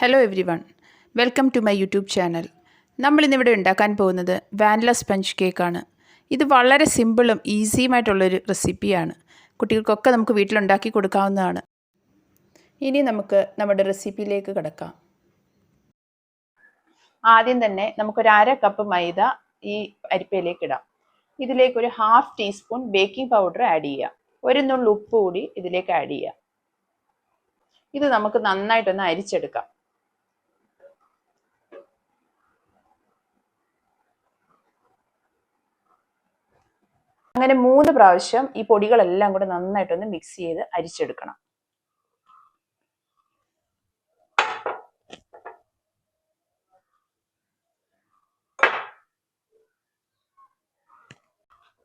Hello everyone welcome to my YouTube channel നമ്മളിന്നിവിടെ ഉണ്ടാക്കാൻ പോകുന്നത് vanilla sponge കേക്കാണ് ഇത് വളരെ സിമ്പിളും ഈസിയുമായിട്ടുള്ളൊരു റെസിപ്പിയാണ് കുട്ടികൾക്കൊക്കെ നമുക്ക് വീട്ടിലുണ്ടാക്കി കൊടുക്കാവുന്നതാണ്. ഇനി നമുക്ക് നമ്മുടെ റെസിപ്പിയിലേക്ക് കിടക്കാം. ആദ്യം തന്നെ നമുക്കൊരു അര കപ്പ് മൈദ ഈ അരിപ്പയിലേക്ക് ഇടാം. ഇതിലേക്ക് ഒരു half teaspoon baking powder add ചെയ്യാം. ഒരു നുള്ളു ഉപ്പ് കൂടി ഇതിലേക്ക് ആഡ് ചെയ്യാം. ഇത് നമുക്ക് നന്നായിട്ടൊന്ന് അരിച്ചെടുക്കാം. അങ്ങനെ മൂന്ന് പ്രാവശ്യം ഈ പൊടികളെല്ലാം കൂടെ നന്നായിട്ടൊന്ന് മിക്സ് ചെയ്ത് അരിച്ചെടുക്കണം.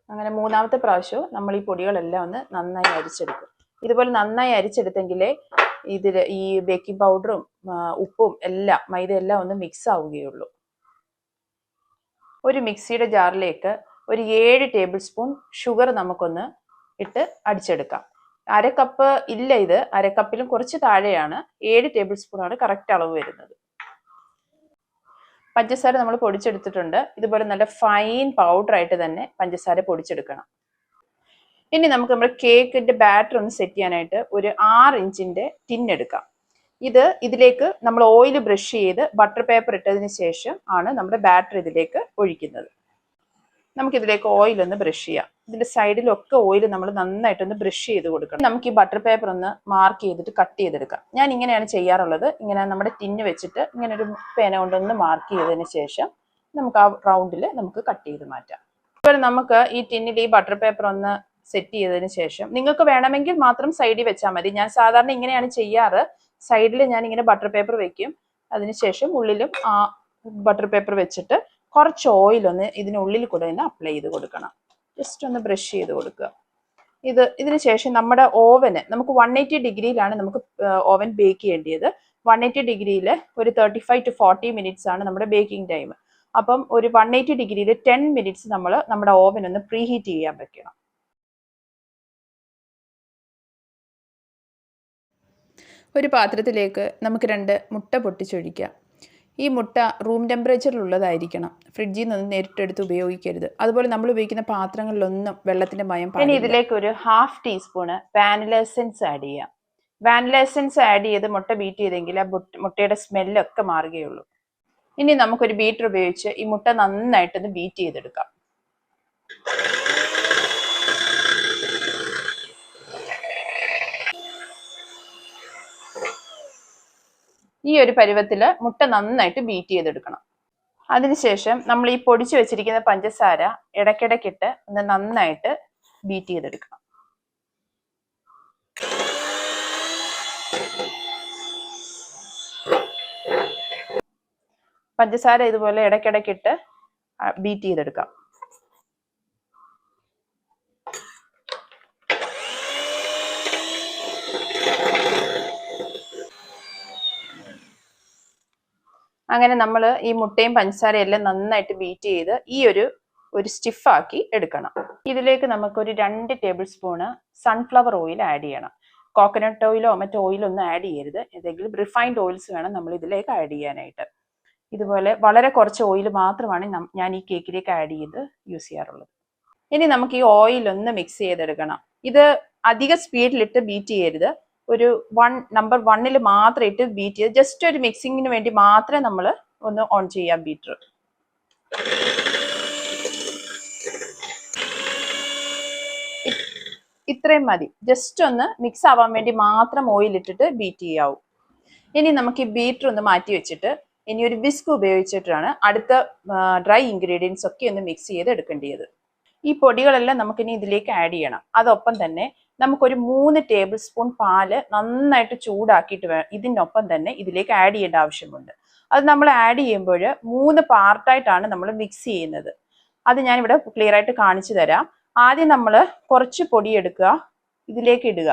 അങ്ങനെ മൂന്നാമത്തെ പ്രാവശ്യവും നമ്മൾ ഈ പൊടികളെല്ലാം ഒന്ന് നന്നായി അരിച്ചെടുക്കും. ഇതുപോലെ നന്നായി അരിച്ചെടുത്തെങ്കിലേ ഇതിൽ ഈ ബേക്കിംഗ് പൗഡറും ഉപ്പും എല്ലാം മൈദ എല്ലാം ഒന്ന് മിക്സ് ആവുകയുള്ളൂ. ഒരു മിക്സിയുടെ ജാറിലേക്ക് ഒരു ഏഴ് ടേബിൾ സ്പൂൺ ഷുഗർ നമുക്കൊന്ന് ഇട്ട് അടിച്ചെടുക്കാം. അര കപ്പ് ഇല്ല ഇത്. അര കപ്പിലും കുറച്ച് താഴെയാണ്. ഏഴ് ടേബിൾ സ്പൂൺ ആണ് കറക്റ്റ് അളവ് വരുന്നത്. പഞ്ചസാര നമ്മൾ പൊടിച്ചെടുത്തിട്ടുണ്ട്. ഇതുപോലെ നല്ല ഫൈൻ പൗഡർ ആയിട്ട് തന്നെ പഞ്ചസാര പൊടിച്ചെടുക്കണം. ഇനി നമുക്ക് നമ്മുടെ കേക്കിന്റെ ബാറ്റർ ഒന്ന് സെറ്റ് ചെയ്യാനായിട്ട് ഒരു ആറ് ഇഞ്ചിന്റെ ടിൻ എടുക്കാം. ഇത് ഇതിലേക്ക് നമ്മൾ ഓയിൽ ബ്രഷ് ചെയ്ത് ബട്ടർ പേപ്പർ ഇട്ടതിന് ശേഷം ആണ് നമ്മുടെ ബാറ്റർ ഇതിലേക്ക് ഒഴിക്കുന്നത്. നമുക്ക് ഇതിലേക്ക് ഓയിൽ ഒന്ന് ബ്രഷ് ചെയ്യാം. ഇതിന്റെ സൈഡിലൊക്കെ ഓയിൽ നമ്മൾ നന്നായിട്ട് ഒന്ന് ബ്രഷ് ചെയ്ത് കൊടുക്കണം. നമുക്ക് ഈ ബട്ടർ പേപ്പർ ഒന്ന് മാർക്ക് ചെയ്തിട്ട് കട്ട് ചെയ്തെടുക്കാം. ഞാൻ ഇങ്ങനെയാണ് ചെയ്യാറുള്ളത്. ഇങ്ങനെ നമ്മുടെ ടിന്ന് വെച്ചിട്ട് ഇങ്ങനെ ഒരു പേന കൊണ്ടൊന്ന് മാർക്ക് ചെയ്തതിന് ശേഷം നമുക്ക് ആ റൗണ്ടിൽ നമുക്ക് കട്ട് ചെയ്ത് മാറ്റാം. ഇപ്പോൾ നമുക്ക് ഈ ടിന്നിൽ ഈ ബട്ടർ പേപ്പർ ഒന്ന് സെറ്റ് ചെയ്തതിന് ശേഷം നിങ്ങൾക്ക് വേണമെങ്കിൽ മാത്രം സൈഡിൽ വെച്ചാൽ മതി. ഞാൻ സാധാരണ ഇങ്ങനെയാണ് ചെയ്യാറ്. സൈഡിൽ ഞാൻ ഇങ്ങനെ ബട്ടർ പേപ്പർ വെക്കും. അതിനുശേഷം ഉള്ളിലും ആ ബട്ടർ പേപ്പർ വെച്ചിട്ട് കുറച്ച് ഓയിൽ ഒന്ന് ഇതിനുള്ളിൽ കൂടെ ഒന്ന് അപ്ലൈ ചെയ്ത് കൊടുക്കണം. ജസ്റ്റ് ഒന്ന് ബ്രഷ് ചെയ്ത് കൊടുക്കുക. ഇത് ഇതിന് ശേഷം നമ്മുടെ ഓവന് നമുക്ക് വൺ എയ്റ്റി ഡിഗ്രിയിലാണ് നമുക്ക് ഓവൻ ബേക്ക് ചെയ്യേണ്ടത്. വൺ എയ്റ്റി ഡിഗ്രിയിൽ ഒരു thirty five to forty minutes ആണ് നമ്മുടെ ബേക്കിംഗ് ടൈം അപ്പം ഒരു വൺ എയ്റ്റി ഡിഗ്രിയിൽ ടെൻ മിനിറ്റ്സ് നമ്മൾ നമ്മുടെ ഓവൻ ഒന്ന് പ്രീഹീറ്റ് ചെയ്യാൻ വെക്കണം. ഒരു പാത്രത്തിലേക്ക് നമുക്ക് രണ്ട് മുട്ട പൊട്ടിച്ചൊഴിക്കാം. ഈ മുട്ട റൂം ടെമ്പറേച്ചറിലുള്ളതായിരിക്കണം ഫ്രിഡ്ജിൽ നിന്ന് നേരിട്ടെടുത്ത് ഉപയോഗിക്കരുത്. അതുപോലെ നമ്മൾ ഉപയോഗിക്കുന്ന പാത്രങ്ങളിലൊന്നും വെള്ളത്തിന്റെ മയം ഇനി ഇതിലേക്ക് ഒരു half teaspoon vanilla essence add ചെയ്യാം. വാനില എസൻസ് ആഡ് ചെയ്ത് മുട്ട ബീറ്റ് ചെയ്തെങ്കിൽ ആ മുട്ടയുടെ സ്മെല്ലൊക്കെ മാറുകയുള്ളൂ. ഇനി നമുക്കൊരു ബീറ്റർ ഉപയോഗിച്ച് ഈ മുട്ട നന്നായിട്ടൊന്ന് ബീറ്റ് ചെയ്തെടുക്കാം. ഈ ഒരു പരുവത്തിൽ മുട്ട നന്നായിട്ട് ബീറ്റ് ചെയ്തെടുക്കണം. അതിനുശേഷം നമ്മൾ ഈ പൊടിച്ചു വെച്ചിരിക്കുന്ന പഞ്ചസാര ഇടയ്ക്കിടയ്ക്കിട്ട് ഒന്ന് നന്നായിട്ട് ബീറ്റ് ചെയ്തെടുക്കണം. പഞ്ചസാര ഇതുപോലെ ഇടയ്ക്കിടയ്ക്കിട്ട് ബീറ്റ് ചെയ്തെടുക്കാം. അങ്ങനെ നമ്മൾ ഈ മുട്ടയും പഞ്ചസാരയും എല്ലാം നന്നായിട്ട് ബീറ്റ് ചെയ്ത് ഈ ഒരു ഒരു സ്റ്റിഫാക്കി എടുക്കണം. ഇതിലേക്ക് നമുക്കൊരു രണ്ട് tablespoon sunflower oil add ചെയ്യണം. കോക്കനട്ട് ഓയിലോ മറ്റോ ഓയിലോ ഒന്നും ആഡ് ചെയ്യരുത്. ഏതെങ്കിലും റിഫൈൻഡ് ഓയിൽസ് വേണം നമ്മൾ ഇതിലേക്ക് ആഡ് ചെയ്യാനായിട്ട്. ഇതുപോലെ വളരെ കുറച്ച് ഓയിൽ മാത്രമാണ് ഞാൻ ഈ കേക്കിലേക്ക് ആഡ് ചെയ്ത് യൂസ് ചെയ്യാറുള്ളത്. ഇനി നമുക്ക് ഈ ഓയിൽ ഒന്ന് മിക്സ് ചെയ്തെടുക്കണം. ഇത് അധിക സ്പീഡിലിട്ട് ബീറ്റ് ചെയ്യരുത്. ഒരു വൺ നമ്പർ വണ്ണിൽ മാത്രം ഇട്ട് ബീറ്റ് ചെയ്ത് ജസ്റ്റ് ഒരു മിക്സിങ്ങിന് വേണ്ടി മാത്രമേ നമ്മൾ ഒന്ന് ഓൺ ചെയ്യാം ബീറ്റർ ഇത്രയും മതി. ജസ്റ്റ് ഒന്ന് മിക്സ് ആവാൻ വേണ്ടി മാത്രം ഓയിൽ ഇട്ടിട്ട് ബീറ്റ് ചെയ്യാവൂ. ഇനി നമുക്ക് ഈ ബീറ്റർ ഒന്ന് മാറ്റി വെച്ചിട്ട് ഇനി ഒരു വിസ്ക് ഉപയോഗിച്ചിട്ടാണ് അടുത്ത ഡ്രൈ ഇൻഗ്രീഡിയൻസ് ഒക്കെ ഒന്ന് മിക്സ് ചെയ്ത് എടുക്കേണ്ടത് ഈ പൊടികളെല്ലാം നമുക്കിനി ഇതിലേക്ക് ആഡ് ചെയ്യണം. അതൊപ്പം തന്നെ നമുക്കൊരു മൂന്ന് ടേബിൾ സ്പൂൺ പാൽ നന്നായിട്ട് ചൂടാക്കിയിട്ട് വേണം ഇതിനൊപ്പം തന്നെ ഇതിലേക്ക് ആഡ് ചെയ്യേണ്ട ആവശ്യമുണ്ട്. അത് നമ്മൾ ആഡ് ചെയ്യുമ്പോൾ മൂന്ന് പാർട്ടായിട്ടാണ് നമ്മൾ മിക്സ് ചെയ്യുന്നത്. അത് ഞാനിവിടെ ക്ലിയർ ആയിട്ട് കാണിച്ചു തരാം. ആദ്യം നമ്മൾ കുറച്ച് പൊടി എടുക്കുക ഇതിലേക്ക് ഇടുക.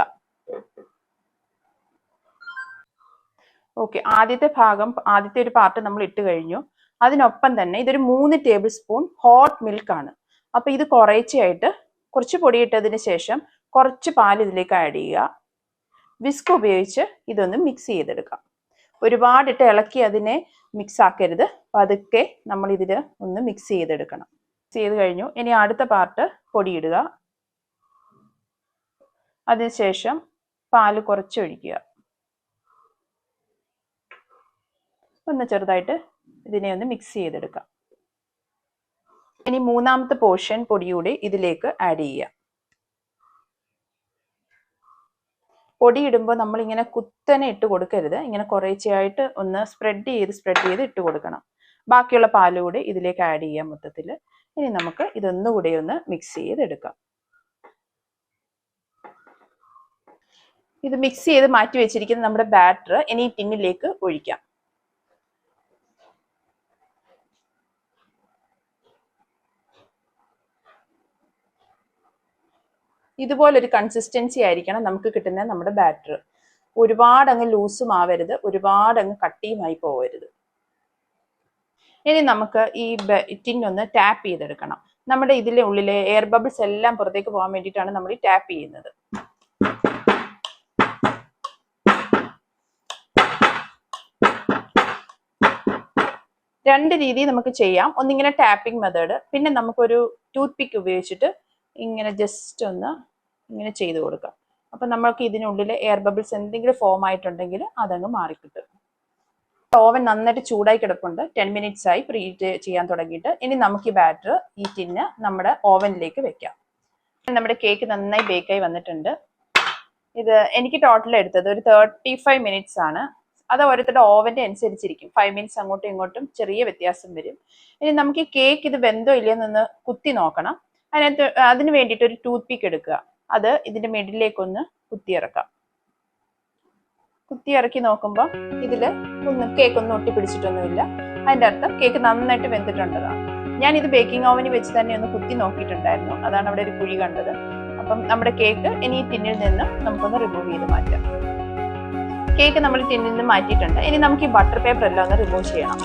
ഓക്കെ ആദ്യത്തെ ഭാഗം ആദ്യത്തെ ഒരു പാർട്ട് നമ്മൾ ഇട്ട് കഴിഞ്ഞു. അതിനൊപ്പം തന്നെ ഇതൊരു മൂന്ന് ടേബിൾ സ്പൂൺ ഹോട്ട് മിൽക്കാണ് ആണ്. അപ്പൊ ഇത് കുറേച്ചയായിട്ട് കുറച്ച് പൊടിയിട്ടതിന് ശേഷം കുറച്ച് പാൽ ഇതിലേക്ക് ആഡ് ചെയ്യുക. വിസ്ക് ഉപയോഗിച്ച് ഇതൊന്ന് മിക്സ് ചെയ്തെടുക്കാം. ഒരുപാടിട്ട് ഇളക്കി അതിനെ മിക്സ് ആക്കരുത്. പതുക്കെ നമ്മൾ ഇതിൽ ഒന്ന് മിക്സ് ചെയ്തെടുക്കണം. മിക്സ് ചെയ്ത് കഴിഞ്ഞു. ഇനി അടുത്ത പാർട്ട് പൊടിയിടുക. അതിനുശേഷം പാൽ കുറച്ച് ഒഴിക്കുക. ഒന്ന് ചെറുതായിട്ട് ഇതിനെ ഒന്ന് മിക്സ് ചെയ്തെടുക്കാം. ഇനി മൂന്നാമത്തെ പോർഷൻ പൊടിയൂടി ഇതിലേക്ക് ആഡ് ചെയ്യാം പൊടി നമ്മളിങ്ങനെ കുത്തനെ ഇട്ട് കൊടുക്കരുത്. ഇങ്ങനെ കുറേച്ചയായിട്ട് ഒന്ന് സ്പ്രെഡ് ചെയ്ത് സ്പ്രെഡ് ചെയ്ത് ഇട്ട് കൊടുക്കണം. ബാക്കിയുള്ള പാൽ കൂടി ഇതിലേക്ക് ആഡ് ചെയ്യാം മൊത്തത്തിൽ ഇനി നമുക്ക് ഇതൊന്നുകൂടി ഒന്ന് മിക്സ് ചെയ്തെടുക്കാം. ഇത് മിക്സ് ചെയ്ത് മാറ്റി വെച്ചിരിക്കുന്ന നമ്മുടെ ബാറ്റർ ഇനി ടിന്നിലേക്ക് ഒഴിക്കാം. ഇതുപോലൊരു കൺസിസ്റ്റൻസി ആയിരിക്കണം നമുക്ക് കിട്ടുന്ന നമ്മുടെ ബാറ്റർ ഒരുപാട് അങ്ങ് ലൂസും ആവരുത് ഒരുപാട് അങ്ങ് കട്ടിയുമായി പോവരുത്. ഇനി നമുക്ക് ഈ ടിന്നൊന്ന് ടാപ്പ് ചെയ്തെടുക്കണം. നമ്മുടെ ഇതിലെ ഉള്ളിലെ എയർ ബബിൾസ് എല്ലാം പുറത്തേക്ക് പോകാൻ വേണ്ടിയിട്ടാണ് നമ്മൾ ഈ ടാപ്പ് ചെയ്യുന്നത്. രണ്ട് രീതി നമുക്ക് ചെയ്യാം. ഒന്നിങ്ങനെ ടാപ്പിംഗ് മെത്തേഡ് പിന്നെ നമുക്കൊരു ടൂത്ത് പിക്ക് ഉപയോഗിച്ചിട്ട് ഇങ്ങനെ ജസ്റ്റ് ഒന്ന് ഇങ്ങനെ ചെയ്ത് കൊടുക്കാം അപ്പം നമ്മൾക്ക് ഇതിനുള്ളിൽ എയർ ബബിൾസ് എന്തെങ്കിലും ഫോം ആയിട്ടുണ്ടെങ്കിൽ അതങ്ങ് മാറിക്കിട്ടും. ഓവൻ നന്നായിട്ട് ചൂടായി കിടപ്പുണ്ട്. ടെൻ മിനിറ്റ്സ് ആയി പ്രീറ്റ് ചെയ്യാൻ തുടങ്ങിയിട്ട്. ഇനി നമുക്ക് ഈ ബാറ്റർ ഈ ടിന്ന് നമ്മുടെ ഓവനിലേക്ക് വെക്കാം. നമ്മുടെ കേക്ക് നന്നായി ബേക്കായി വന്നിട്ടുണ്ട്. ഇത് എനിക്ക് ടോട്ടൽ എടുത്തത് ഒരു തേർട്ടി ഫൈവ് മിനിറ്റ്സ് ആണ്. അത് ഓരോരുത്തരുടെ ഓവന്റെ അനുസരിച്ചിരിക്കും. ഫൈവ് മിനിറ്റ്സ് അങ്ങോട്ടും ഇങ്ങോട്ടും ചെറിയ വ്യത്യാസം വരും. ഇനി നമുക്ക് ഈ കേക്ക് ഇത് വെന്തോ ഇല്ലയെന്നൊന്ന് കുത്തി നോക്കണം. അതിനകത്ത് അതിന് വേണ്ടിയിട്ട് ഒരു ടൂത്ത് പിക്ക് എടുക്കുക. അത് ഇതിന്റെ മിഡിലേക്കൊന്ന് കുത്തിയിറക്കാം. കുത്തിയിറക്കി നോക്കുമ്പോൾ ഇതിൽ ഒന്നും കേക്ക് ഒന്നും ഒട്ടിപ്പിടിച്ചിട്ടൊന്നുമില്ല. അതിന്റെ അർത്ഥം കേക്ക് നന്നായിട്ട് വെന്തിട്ടുണ്ടതാണ്. ഞാൻ ഇത് ബേക്കിംഗ് ഓവനിൽ വെച്ച് തന്നെ ഒന്ന് കുത്തി നോക്കിയിട്ടുണ്ടായിരുന്നു. അതാണ് അവിടെ ഒരു കുഴി കണ്ടത്. അപ്പം നമ്മുടെ കേക്ക് ഇനി ഈ ടിന്നിൽ നിന്ന് നമുക്കൊന്ന് റിമൂവ് ചെയ്ത് മാറ്റാം. കേക്ക് നമ്മൾ ടിന്നിൽ നിന്ന് മാറ്റിയിട്ടുണ്ട്. ഇനി നമുക്ക് ഈ ബട്ടർ പേപ്പർ എല്ലാം ഒന്ന് റിമൂവ് ചെയ്യണം.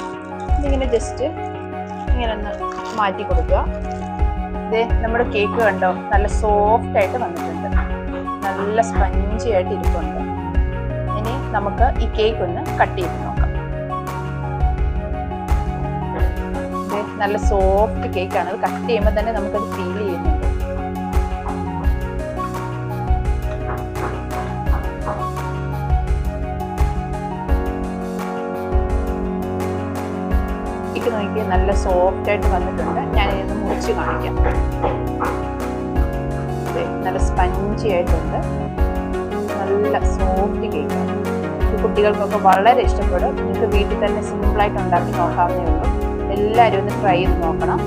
ഇതിങ്ങനെ ജസ്റ്റ് ഇങ്ങനെ ഒന്ന് മാറ്റി കൊടുക്കുക. ഇത് നമ്മുടെ കേക്ക് കണ്ടോ? നല്ല സോഫ്റ്റ് ആയിട്ട് വന്നിട്ടുണ്ട്. നല്ല സ്പഞ്ചി ആയിട്ട് ഇരിപ്പുണ്ട്. ഇനി നമുക്ക് ഈ കേക്ക് ഒന്ന് കട്ട് ചെയ്ത് നോക്കാം. നല്ല സോഫ്റ്റ് കേക്കാണ് അത് കട്ട് ചെയ്യുമ്പോൾ തന്നെ നമുക്കത് ഫീൽ ചെയ്യുന്നുണ്ട്. നോക്കി നല്ല സോഫ്റ്റ് ആയിട്ട് വന്നിട്ടുണ്ട്. ഞാൻ മുറിച്ച് കാണിക്കാം. നല്ല സ്പഞ്ചി ആയിട്ടുണ്ട്. നല്ല സോഫ്റ്റ് കേക്കാണ് കുട്ടികൾക്കൊക്കെ വളരെ ഇഷ്ടപ്പെടും. നിങ്ങൾക്ക് വീട്ടിൽ തന്നെ സിമ്പിളായിട്ട് ഉണ്ടാക്കി നോക്കാവുന്നേ ഉള്ളൂ. എല്ലാവരും ഒന്ന് ട്രൈ ചെയ്ത് നോക്കണം.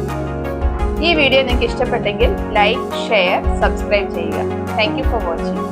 ഈ വീഡിയോ നിങ്ങൾക്ക് ഇഷ്ടപ്പെട്ടെങ്കിൽ ലൈക്ക് ഷെയർ സബ്സ്ക്രൈബ് ചെയ്യുക. Thank for watching